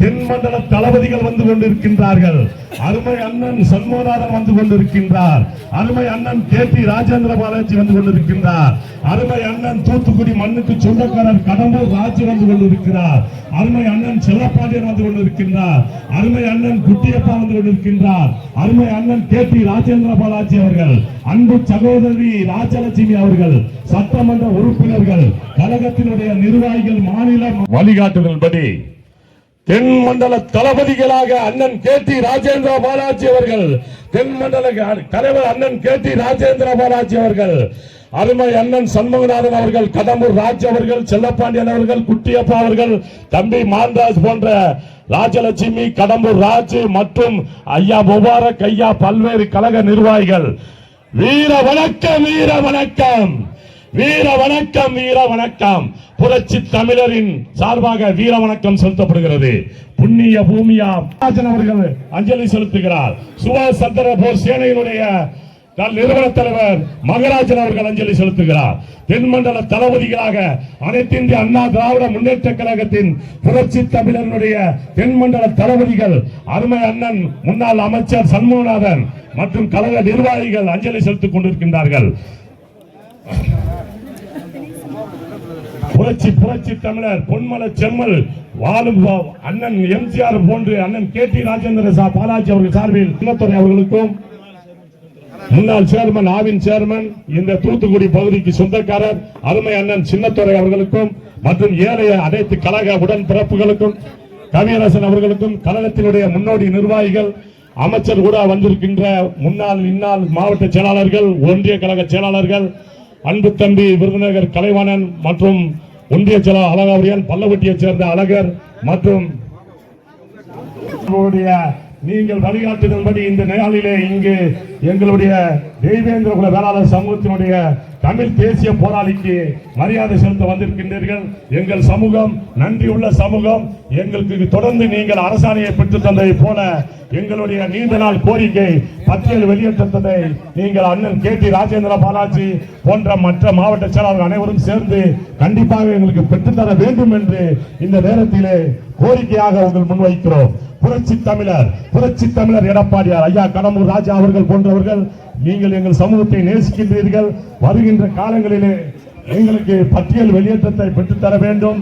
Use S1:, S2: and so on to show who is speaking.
S1: தென்மண்டல தளபதிகள் வந்து கொண்டிருக்கின்றார்கள். அருமை அண்ணன் சண்முகநாதன் வந்து கொண்டிருக்கின்றார். அருமை அண்ணன் கே டி ராஜேந்திர பாலாஜி வந்து கொண்டிருக்கின்றார். அருமை அண்ணன் தூத்துக்குடி மண்ணுக்கு சொந்தக்காரர் கடம்பூர் ராஜு வந்து கொண்டிருக்கிறார். அருமை அண்ணன் செல்லப்பாண்டியன் வந்து கொண்டிருக்கின்றார். அருமை அண்ணன் குட்டியப்பா வந்து கொண்டிருக்கின்றார். அருமை அண்ணன் கே டி ராஜேந்திர பாலாஜி அவர்கள் அன்பு சகோதரி ராஜலட்சுமி அவர்கள் சட்டமன்ற உறுப்பினர்கள் கழகத்தினுடைய நிர்வாகிகள் மாநில வழிகாட்டுதல்படி தென் மண்டல தளபதிகளாக அண்ணன் கே டி ராஜேந்திர பாலாஜி அவர்கள் தென் மண்டல தலைவர் அண்ணன் கே டி ராஜேந்திர பாலாஜி அவர்கள் அருமை அண்ணன் சண்முகநாதன் அவர்கள் கடம்பூர் ராஜ் அவர்கள் செல்லப்பாண்டியன் அவர்கள் குட்டியப்பா அவர்கள் தம்பி மான்ராஜ் போன்ற ராஜலட்சுமி கடம்பூர் ராஜ் மற்றும் ஐயா முபாரக் ஐயா பல்வேறு கழக நிர்வாகிகள். வீர வணக்கம் வீர வணக்கம். வீர வணக்கம் வீர வணக்கம் புரட்சி தமிழரின் சார்பாக வீர வணக்கம் செலுத்தப்படுகிறது. புண்ணிய பூமியா அவர்கள் அஞ்சலி செலுத்துகிறார். சுபாஷ் சந்திர போர் சேனையினுடைய நிறுவன தலைவர் மகராஜன் அவர்கள் அஞ்சலி செலுத்துகிறார். தென்மண்டல தளபதிகளாக அனைத்து இந்திய அண்ணா திராவிட முன்னேற்ற கழகத்தின் புரட்சி தமிழனுடைய தென்மண்டல தளபதிகள் அருமை அண்ணன் முன்னாள் அமைச்சர் சண்முகநாதன் மற்றும் கழக நிர்வாகிகள் அஞ்சலி செலுத்திக் கொண்டிருக்கின்றார்கள். புரட்சி புரட்சி தமிழர் பொன்மல செம்மல் வாழும் அண்ணன் எம்ஜிஆர் போன்று அண்ணன் கே டி ராஜேந்திர சா பாலாஜி அவர்கள் சார்பில் சின்னத்துறை அவர்களுக்கும் முன்னாள் சேர்மன் ஆவின் சேர்மன் இந்த தூத்துக்குடி பகுதிக்கு சொந்தக்காரர் அருமை அண்ணன் சின்னத்துறை அவர்களுக்கும் மற்றும் ஏழைய அனைத்து கழக உடன் பிறப்புகளுக்கும் கவியரசன் அவர்களுக்கும் கழகத்தினுடைய முன்னோடி நிர்வாகிகள் அமைச்சர் கூட வந்திருக்கின்ற முன்னாள் இந்நாள் மாவட்ட செயலாளர்கள் ஒன்றிய கழக செயலாளர்கள் அன்பு தம்பி விருதுநகர் கலைவாணன் மற்றும் ஒன்றிய செயலாளர் அழகாவரியன் பல்லவட்டியைச் சேர்ந்த அழகர் மற்றும் நீங்கள் வழிகாட்டுதல்படி இந்த நாளிலே இங்கு எங்களுடைய தெய்வேந்திர குல வேளாளர் சமூகத்தினுடைய தமிழ் தேசிய போராளிக்கு மரியாதை செலுத்த வந்திருக்கின்றீர்கள். எங்கள் சமூகம் நன்றியுள்ள சமூகம் எங்களுக்கு தொடர்ந்து நீங்கள் அரசாணையை பெற்றுத் தந்ததை போல எங்களுடைய நீண்ட நாள் கோரிக்கை பட்டியல் வெளியேற்றத்தை நீங்கள் அண்ணன் கே டி ராஜேந்திர பாலாஜி போன்ற மற்ற மாவட்ட செயலாளர்கள் அனைவரும் சேர்ந்து கண்டிப்பாக எங்களுக்கு பெற்றுத்தர வேண்டும் என்று இந்த நேரத்திலே கோரிக்கையாக உங்கள் முன்வைக்கிறோம். புரட்சி தமிழர் புரட்சி தமிழர் எடப்பாடியார் ஐயா கடம்பூர் ராஜா அவர்கள் போன்ற அவர்கள் நீங்கள் எங்கள் சமூகத்தை நேசிக்கின்றீர்கள். வருகின்ற காலங்களிலே எங்களுக்கு பட்டியல் வெளியேற்றத்தை பெற்றுத்தர வேண்டும்.